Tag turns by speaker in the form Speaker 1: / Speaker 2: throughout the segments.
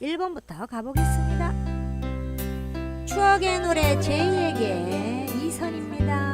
Speaker 1: 1번부터 가보겠습니다. 추억의 노래 제이에게 이선입니다.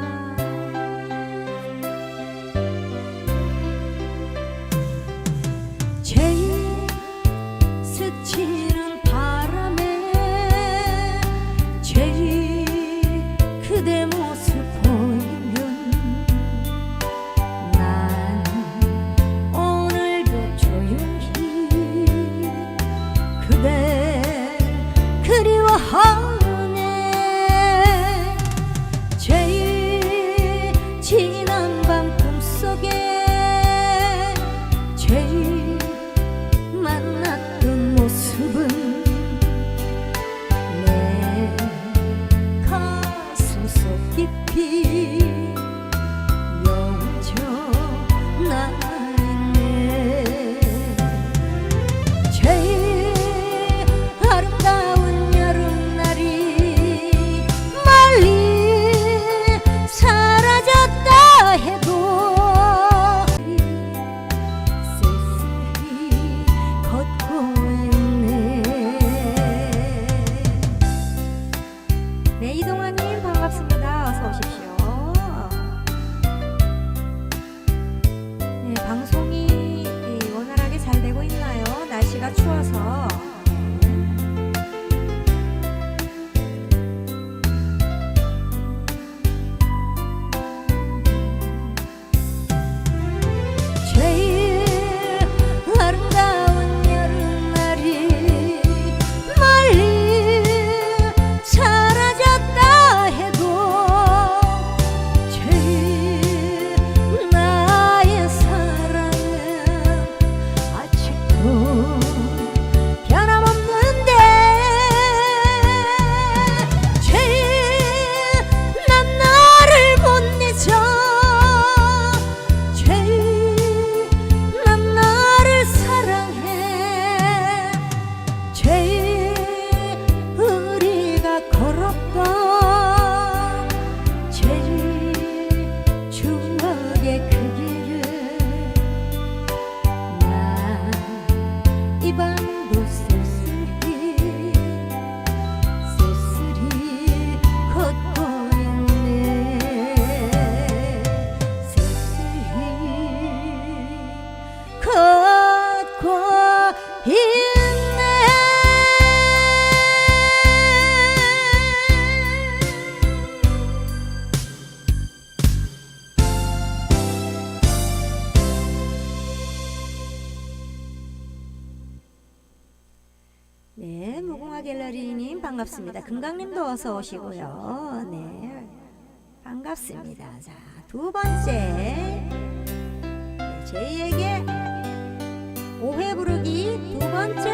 Speaker 1: 방송이 예, 원활하게 잘 되고 있나요? 날씨가 추워서. 반갑습니다. 금강님도 어서 오시고요. 네. 반갑습니다. 자, 두 번째. 네, 제이에게 오해 부르기 두 번째.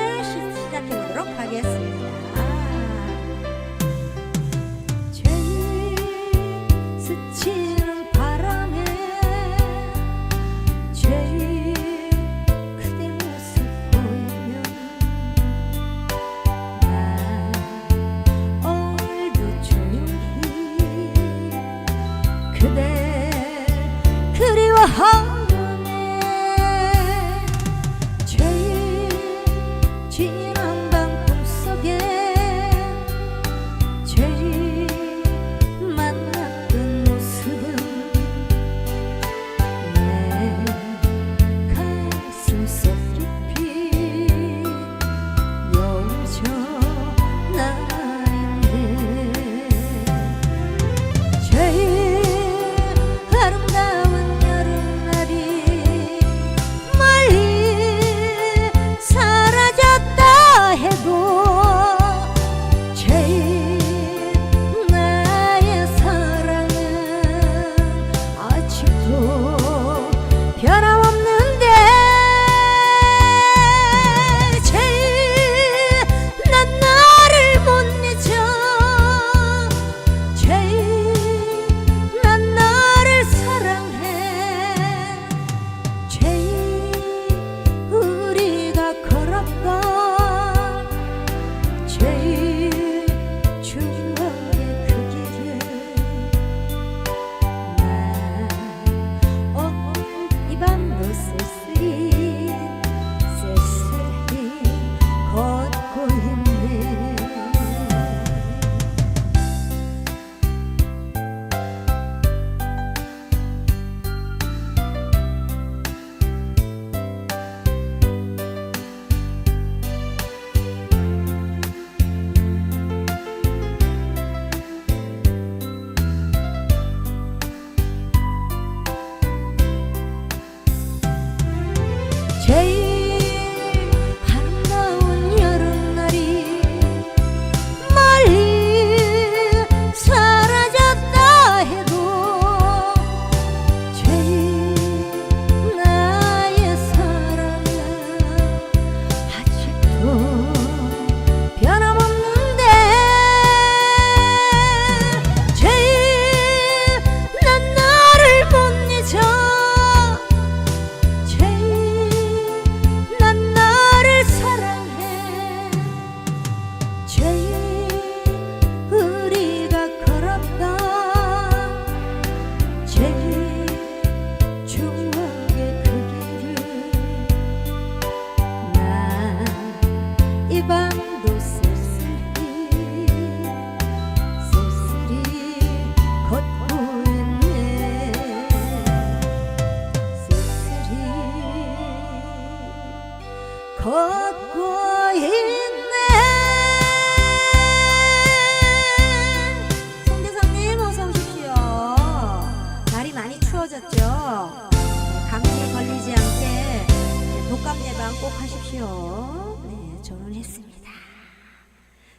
Speaker 1: 꼭 하십시오. 네, 저는 했습니다.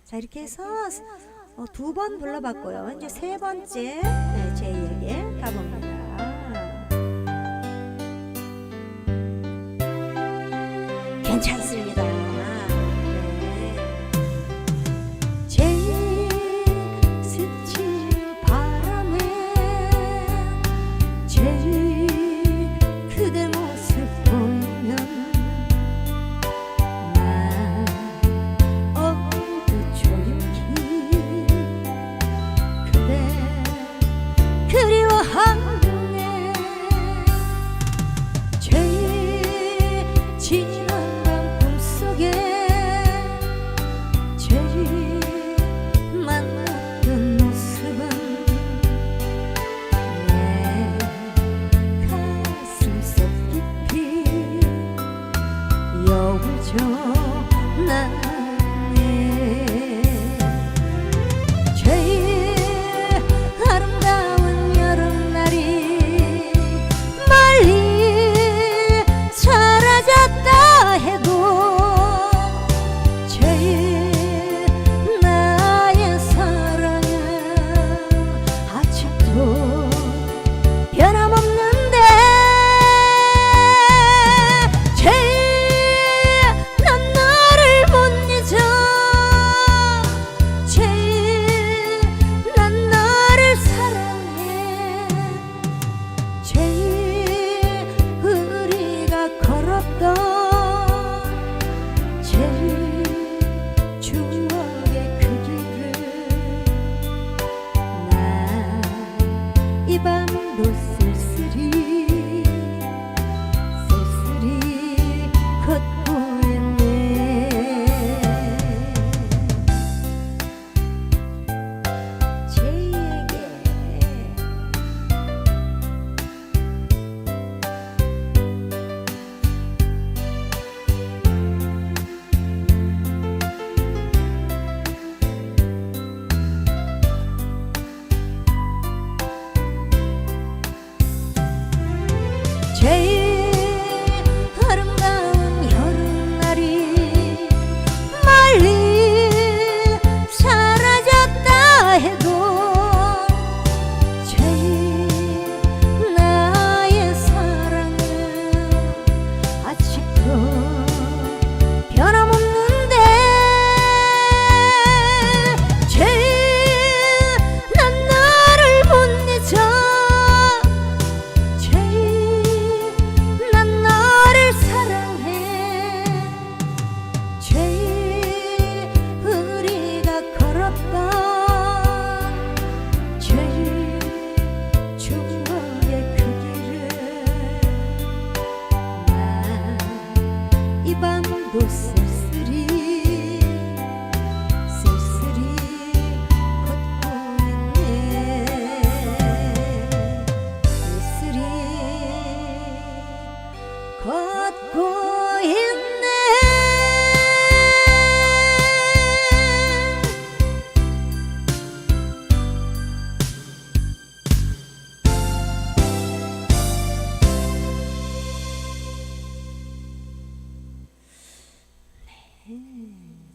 Speaker 1: 자, 이렇게 해서 어, 두번 불러봤고요. 이제 세 번째 네, 제 얘기 가봅니다. 괜찮습니다. учить.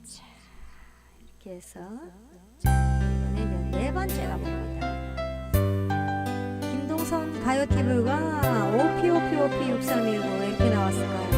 Speaker 1: 자, 이렇게 해서 이번에는 네 번째 가봅니다. 김동선 가요 TV가 OPOPOP 6319 왜 이렇게 나왔을까요?